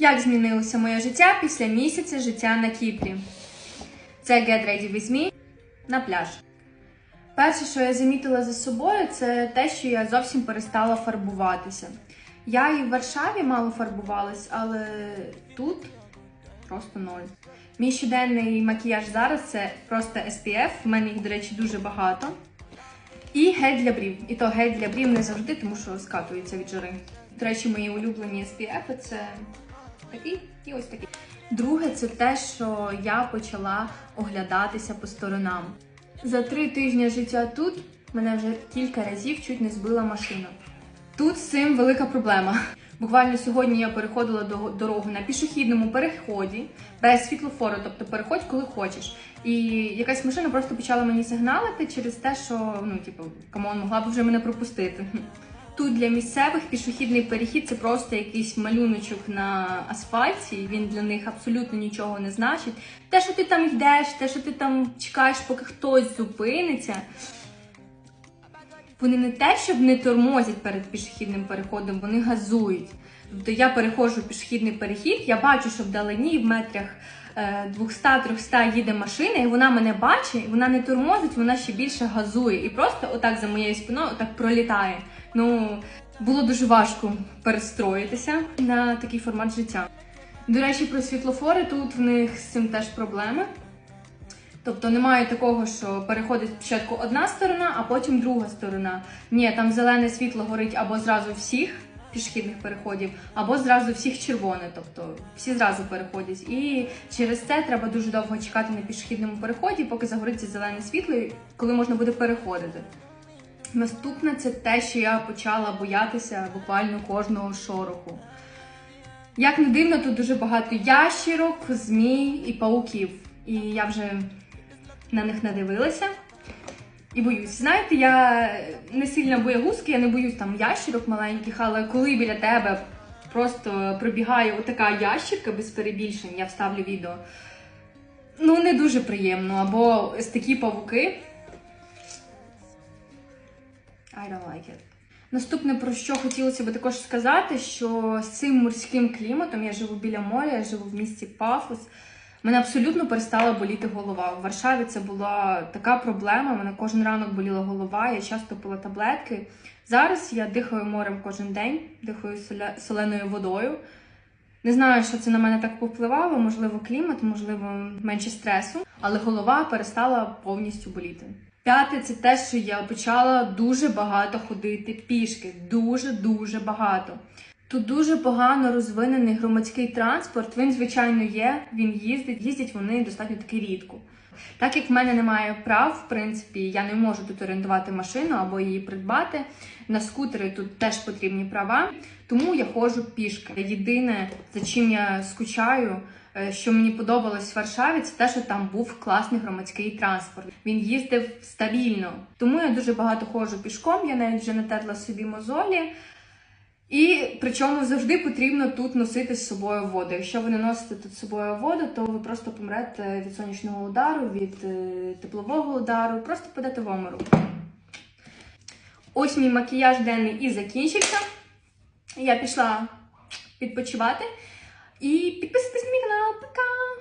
Як змінилося моє життя після місяця життя на Кіпрі? Це Get Ready With Me на пляж. Перше, що я замітила за собою, це те, що я зовсім перестала фарбуватися. Я і в Варшаві мало фарбувалась, але тут просто ноль. Мій щоденний макіяж зараз це просто SPF, в мене їх, до речі, дуже багато. І гель для брів. І то гель для брів не завжди, тому що скатується від жари. До речі, мої улюблені SPF це такий і ось такий. Друге, це те, що я почала оглядатися по сторонам. За три тижні життя тут мене вже кілька разів чуть не збила машина. Тут з цим велика проблема. Буквально сьогодні я переходила до дорогу на пішохідному переході без світлофору, тобто переходь, коли хочеш. І якась машина просто почала мені сигналити через те, що ну, типу, камон, могла б вже мене пропустити. Тут для місцевих пішохідний перехід це просто якийсь малюночок на асфальті. Він для них абсолютно нічого не значить. Те, що ти там йдеш, те, що ти там чекаєш, поки хтось зупиниться. Вони не те, щоб не тормозять перед пішохідним переходом, вони газують. Тобто я переходжу пішохідний перехід, я бачу, що вдалині в метрах е, 200-300 їде машина, і вона мене бачить, вона не тормозить, вона ще більше газує. І просто отак за моєю спиною отак пролітає. Ну, було дуже важко перестроїтися на такий формат життя. До речі, про світлофори тут в них з цим теж проблеми. Тобто немає такого, що переходить спочатку одна сторона, а потім друга сторона. Ні, там зелене світло горить або зразу всіх пішохідних переходів, або зразу всіх червоне, тобто всі зразу переходять. І через це треба дуже довго чекати на пішохідному переході, поки загориться зелене світло, коли можна буде переходити. Наступне це те, що я почала боятися буквально кожного шороху. Як не дивно, тут дуже багато ящірок, змій і пауків. І я вже на них надивилася і боюсь. Знаєте, я не сильно боягузка, я не боюсь там ящірок маленьких, але коли біля тебе просто пробігає отака ящірка без перебільшень, я вставлю відео. Ну, не дуже приємно. Або такі павуки. I don't like it. Наступне, про що хотілося би також сказати, що з цим морським кліматом я живу біля моря, я живу в місті Пафос. Мене абсолютно перестала боліти голова. В Варшаві це була така проблема. Мене кожен ранок боліла голова, я часто пила таблетки. Зараз я дихаю морем кожен день, дихаю соленою водою. Не знаю, що це на мене так повпливало, можливо, клімат, можливо, менше стресу, але голова перестала повністю боліти. П'яте це те, що я почала дуже багато ходити пішки. Дуже-дуже багато. Тут дуже погано розвинений громадський транспорт. Він, звичайно, є, він їздить, їздять вони достатньо таки рідко. Так як в мене немає прав, в принципі, я не можу тут орендувати машину або її придбати. На скутери тут теж потрібні права, тому я ходжу пішки. Єдине, за чим я скучаю, е, що мені подобалось в Варшаві, це те, що там був класний громадський транспорт. Він їздив стабільно. Тому я дуже багато ходжу пішком, я навіть вже натерла собі мозолі. І причому завжди потрібно тут носити з собою воду. Якщо ви не носите тут з собою воду, то ви просто помрете від сонячного удару, від е, теплового удару, просто падете в оморок. Ось мій макіяж денний і закінчився. Я пішла відпочивати. І підписуйтесь на мій канал. Пока!